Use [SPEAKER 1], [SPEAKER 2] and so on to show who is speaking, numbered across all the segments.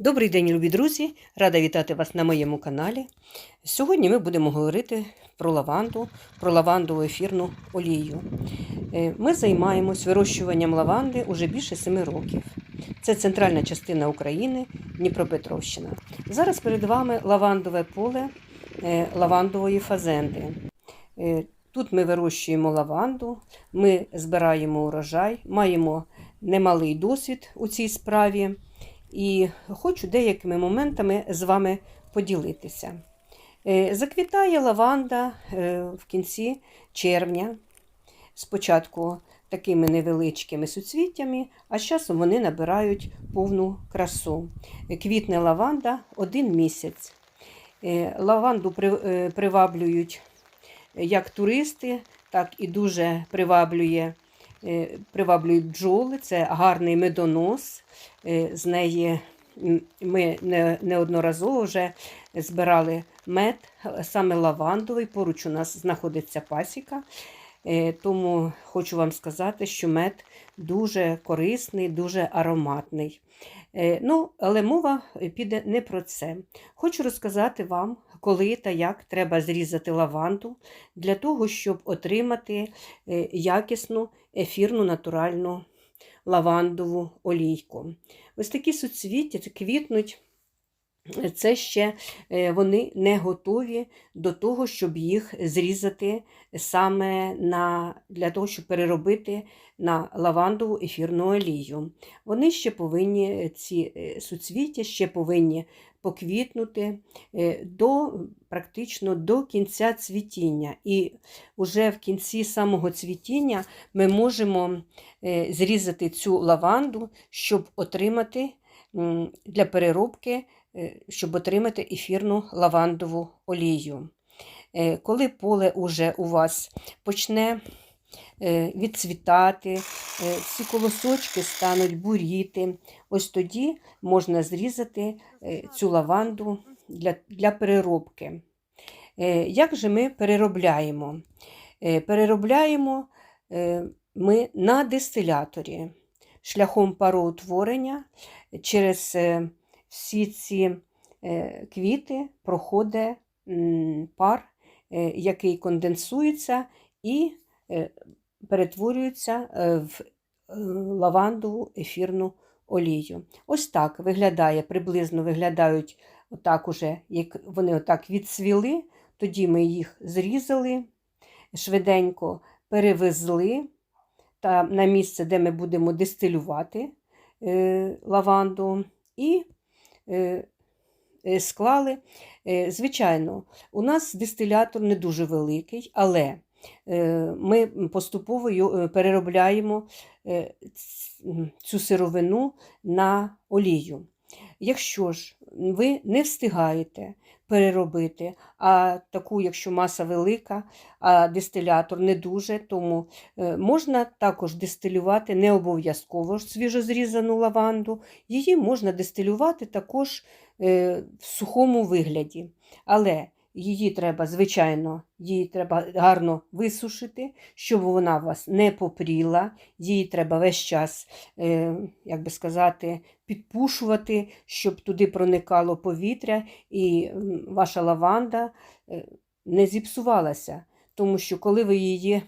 [SPEAKER 1] Добрий день, любі друзі! Рада вітати вас на моєму каналі. Сьогодні ми будемо говорити про лаванду, про лавандову ефірну олію. Е, Ми займаємось вирощуванням лаванди уже більше семи років. Це центральна частина України, Дніпропетровщина. Зараз перед вами лавандове поле е, лавандової фазенди. Е, Тут ми вирощуємо лаванду, ми збираємо урожай, маємо немалий досвід у цій справі і хочу деякими моментами з вами поділитися. Е, Заквітає лаванда е, в кінці червня, спочатку такими невеличкими суцвіттями, а з часом вони набирають повну красу. Квітне лаванда один місяць. Е, Лаванду приваблюють як туристи, так і дуже приваблює, приваблюють бджоли. Це гарний медонос. Е, З неї ми неодноразово вже збирали мед, саме лавандовий. Поруч у нас знаходиться пасіка. Е, Тому хочу вам сказати, що мед дуже корисний, дуже ароматний. Е, Ну, але мова піде не про це. Хочу розказати вам, коли та як треба зрізати лаванду для того, щоб отримати якісну ефірну натуральну лавандову олійку. Ось такі суцвіття квітнуть. Це ще е, вони не готові до того, щоб їх зрізати саме на, для того, щоб переробити на лавандову ефірну олію. Вони ще повинні, ці е, суцвіття ще повинні поквітнути е, до, практично до кінця цвітіння. І вже в кінці самого цвітіння ми можемо е, зрізати цю лаванду, щоб отримати для переробки е, щоб отримати ефірну лавандову олію. Е, Коли поле уже у вас почне е, відцвітати, е, ці колосочки стануть буріти, ось тоді можна зрізати е, цю лаванду для, для переробки. Е, Як же ми переробляємо? Е, Переробляємо е, ми на дистиляторі шляхом пароутворення через е, всі ці е, квіти проходить пар, е, який конденсується і е, перетворюється в лавандову ефірну олію. Ось так виглядає, приблизно виглядають отак уже, як вони отак відсвіли, тоді ми їх зрізали, швиденько перевезли та на місце, де ми будемо дистилювати лаванду, і склали. Е, Звичайно, у нас дистилятор не дуже великий, але е, ми поступово е, переробляємо е, цю сировину на олію. Якщо ж ви не встигаєте переробити, а таку, якщо маса велика, а дистилятор не дуже, тому е, можна також дистилювати не обов'язково свіжозрізану лаванду, її можна дистилювати також е, в сухому вигляді. Але її треба, звичайно, її треба гарно висушити, щоб вона вас не попріла. Її треба весь час, е, як би сказати, підпушувати, щоб туди проникало повітря, і ваша лаванда е, не зіпсувалася. Тому що коли ви її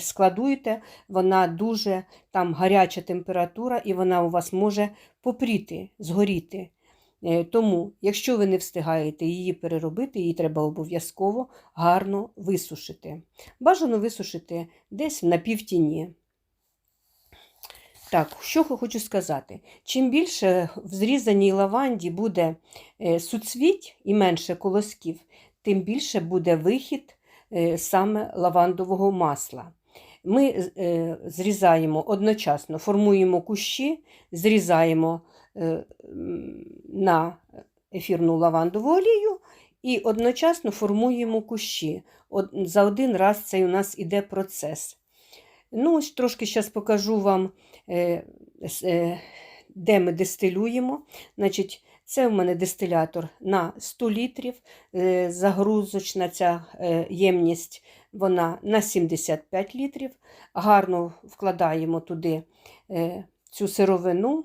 [SPEAKER 1] складуєте, вона дуже там гаряча температура, і вона у вас може попріти, згоріти. Е, Тому, якщо ви не встигаєте її переробити, її треба обов'язково гарно висушити. Бажано висушити десь на півтіні. Так, що хочу сказати? Чим більше в зрізаній лаванді буде е, суцвіть і менше колосків, тим більше буде вихід е, саме лавандового масла. Ми е, зрізаємо одночасно, формуємо кущі, зрізаємо е, на ефірну лавандову олію і одночасно формуємо кущі. За один раз цей у нас іде процес. Ну, ось трошки зараз покажу вам, е, де ми дистилюємо. Значить, це в мене дистилятор на 100 літрів. Е, Загрузочна ця е, ємність вона на 75 літрів. Гарно вкладаємо туди е, цю сировину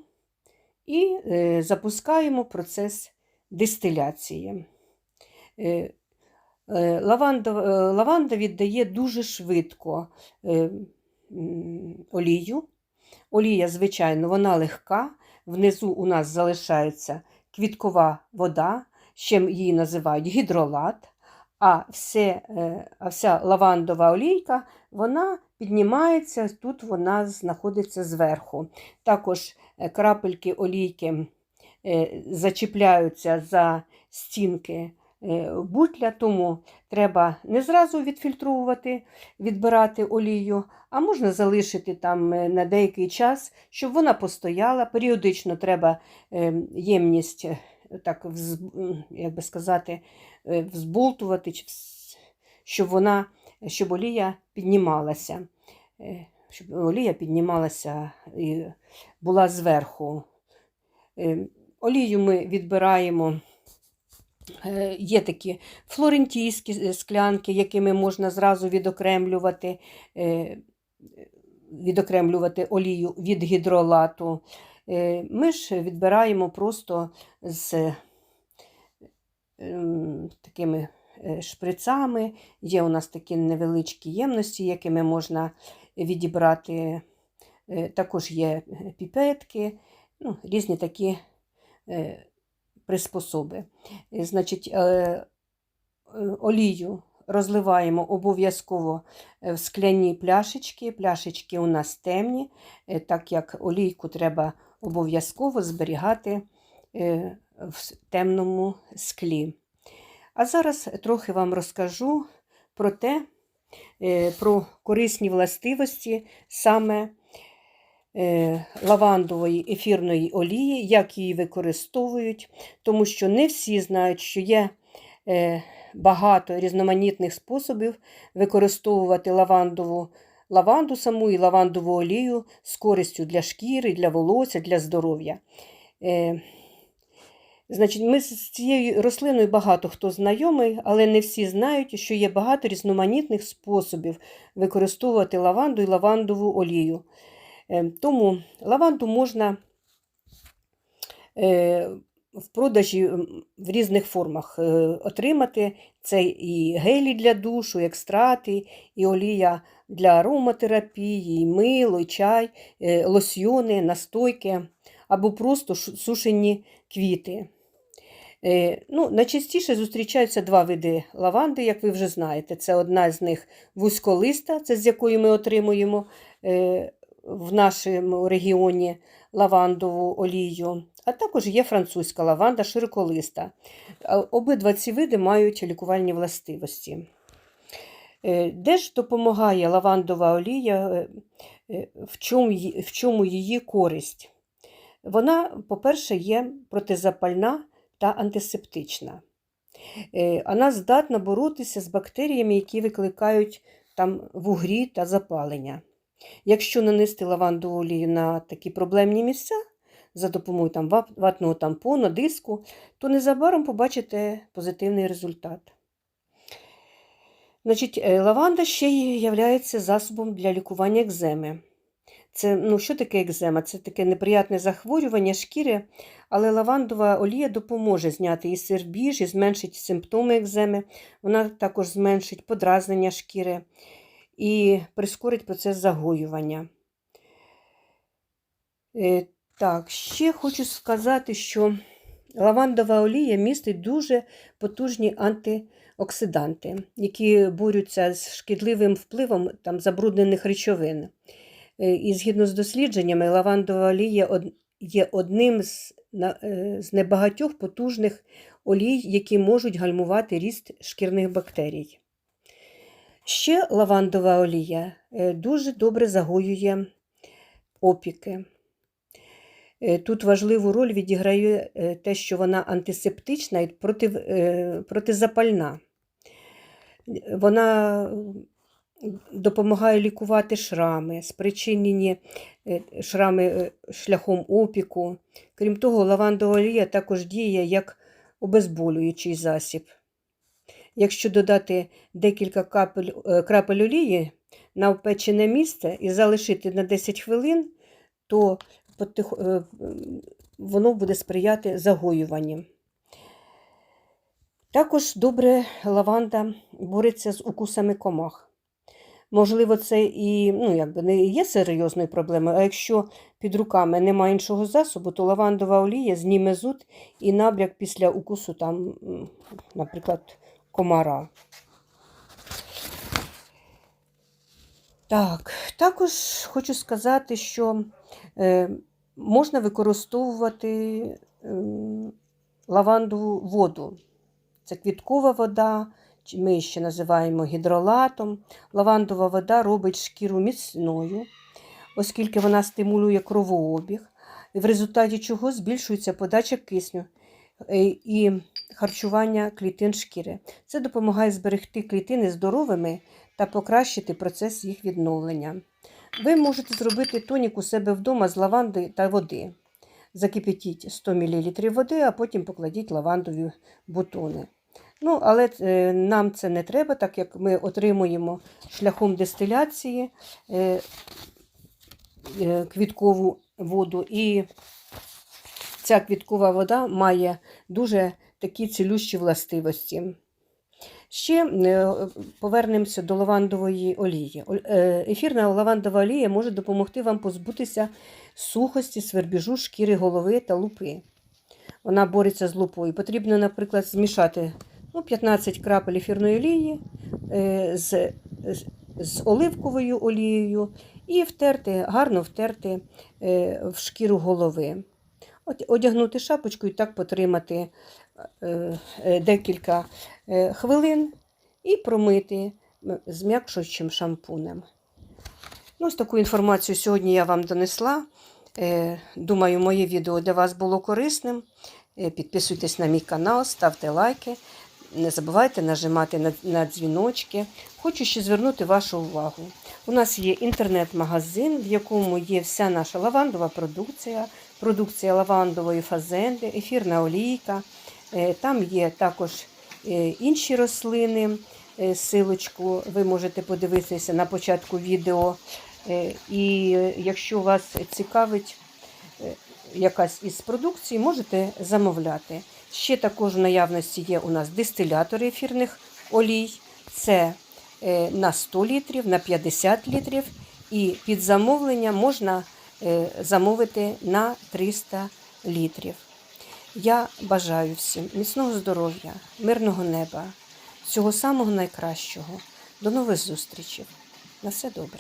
[SPEAKER 1] і запускаємо процес дистиляції. Лаванда, лаванда віддає дуже швидко олію. Олія, звичайно, вона легка. Внизу у нас залишається квіткова вода, ще її називають гідролат. А, все, е, а вся лавандова олійка вона піднімається, тут вона знаходиться зверху. Також е, крапельки олійки е, зачіпляються за стінки бутля, тому треба не зразу відфільтрувати, відбирати олію, а можна залишити там е, на деякий час, щоб вона постояла. Періодично треба е, ємність, е, так, як би сказати, е, взболтувати, щоб вона, щоб олія піднімалася. Е, Щоб олія піднімалася і була зверху. Е, Олію ми відбираємо. Е, Є такі флорентійські е, склянки, якими можна зразу відокремлювати, е, відокремлювати олію від гідролату. Ми ж відбираємо просто з такими шприцами. Є у нас такі невеличкі ємності, якими можна відібрати. Також є піпетки, ну, різні такі приспособи. Е, Значить, е, е, олію розливаємо обов'язково в скляні пляшечки. Пляшечки у нас темні, так як олійку треба обов'язково зберігати в темному склі. А зараз трохи вам розкажу про те, про корисні властивості саме лавандової ефірної олії, як її використовують, тому що не всі знають, що є е, багато різноманітних способів використовувати лавандову лаванду саму і лавандову олію з користю для шкіри, для волосся, для здоров'я. Е, Значить, ми з цією рослиною багато хто знайомий, але не всі знають, що є багато різноманітних способів використовувати лаванду і лавандову олію. Е, Тому лаванду можна е, в продажі в різних формах е, отримати. Це і гелі для душу, і екстрати, і олія для ароматерапії, і мило, і чай, лосьйони, настойки або просто сушені квіти. Ну, найчастіше зустрічаються два види лаванди, як ви вже знаєте. Це одна з них вузьколиста, це з якої ми отримуємо в нашому регіоні лавандову олію. А також є французька лаванда широколиста. Обидва ці види мають лікувальні властивості. Е, Де ж допомагає лавандова олія, е, е, в чому, її користь? Вона, по-перше, є протизапальна та антисептична. Вона здатна боротися з бактеріями, які викликають там вугрі та запалення. Якщо нанести лавандову олію на такі проблемні місця за допомогою там, ватного тампону, диску, то незабаром побачите позитивний результат. Значить, е, лаванда ще є засобом для лікування екземи. Це, ну, що таке екзема? Це таке неприятне захворювання шкіри, але лавандова олія допоможе зняти і свербіж, і зменшить симптоми екземи. Вона також зменшить подразнення шкіри і прискорить процес загоювання. Е, Так, ще хочу сказати, що лавандова олія містить дуже потужні антиоксиданти, які борються з шкідливим впливом там, забруднених речовин. Е, І згідно з дослідженнями, лавандова олія є одним з, е, з небагатьох потужних олій, які можуть гальмувати ріст шкірних бактерій. Ще лавандова олія е, дуже добре загоює опіки. Е, Тут важливу роль відіграє е, те, що вона антисептична і против, е, протизапальна. Вона допомагає лікувати шрами, спричинені шрами шляхом опіку. Крім того, лавандова олія також діє як обезболюючий засіб. Якщо додати декілька капель, е, крапель олії на опечене місце і залишити на 10 хвилин, то е, воно буде сприяти загоюванню. Також добре лаванда бореться з укусами комах. Можливо, це і ну, якби не є серйозною проблемою, а якщо під руками немає іншого засобу, то лавандова олія зніме зуд і набряк після укусу, там, наприклад, комара. Так, також хочу сказати, що е, можна використовувати е, лавандову воду. Це квіткова вода, ми її ще називаємо гідролатом. Лавандова вода робить шкіру міцною, оскільки вона стимулює кровообіг, в результаті чого збільшується подача кисню е, і харчування клітин шкіри. Це допомагає зберегти клітини здоровими та покращити процес їх відновлення. Ви можете зробити тонік у себе вдома з лаванди та води. Закипятіть 100 мл води, а потім покладіть лавандові бутони. Ну, але е, нам це не треба, так як ми отримуємо шляхом дистиляції е, е, квіткову воду, і ця квіткова вода має дуже такі цілющі властивості. Ще е, повернемося до лавандової олії. Е, Ефірна лавандова олія може допомогти вам позбутися сухості, свербіжу, шкіри голови та лупи. Вона бореться з лупою. Потрібно, наприклад, змішати ну, 15 крапель ефірної олії е, з, з, оливковою олією і втерти, гарно втерти в шкіру голови. Одягнути шапочку і так потримати декілька е, хвилин і промити м, зм'якшуючим шампунем. Ну, ось таку інформацію сьогодні я вам донесла. Е, Думаю, моє відео для вас було корисним. Е, Підписуйтесь на мій канал, ставте лайки. Не забувайте нажимати на, на дзвіночки. Хочу ще звернути вашу увагу. У нас є інтернет-магазин, в якому є вся наша лавандова продукція, продукція лавандової фазенди, ефірна олійка. Е, Там є також е, інші рослини. Е, Силочку ви можете подивитися на початку відео. І якщо вас цікавить якась із продукції, можете замовляти. Ще також в наявності є у нас дистилятори ефірних олій. Це на 100 літрів, на 50 літрів. І під замовлення можна замовити на 300 літрів. Я бажаю всім міцного здоров'я, мирного неба, всього самого найкращого. До нових зустрічей. На все добре.